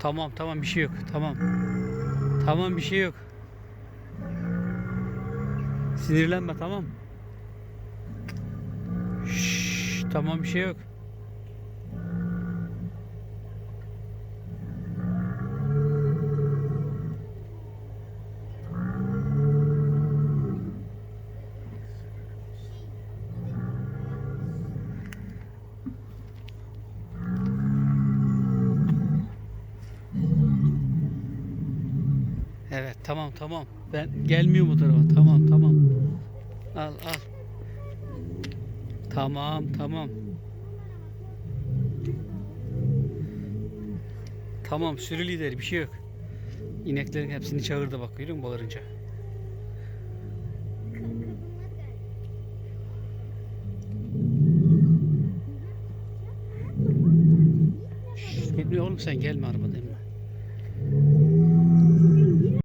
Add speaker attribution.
Speaker 1: Tamam tamam bir şey yok. Tamam. Tamam bir şey yok. Sinirlenme tamam. Şşş, tamam bir şey yok. Evet tamam tamam. Ben gelmiyorum bu tarafa. Tamam tamam. Al al. Tamam tamam. Tamam sürü lideri bir şey yok. İneklerin hepsini çağırdı bak görüyor musun bağırınca. Şşş, oğlum sen gelme arabadayım.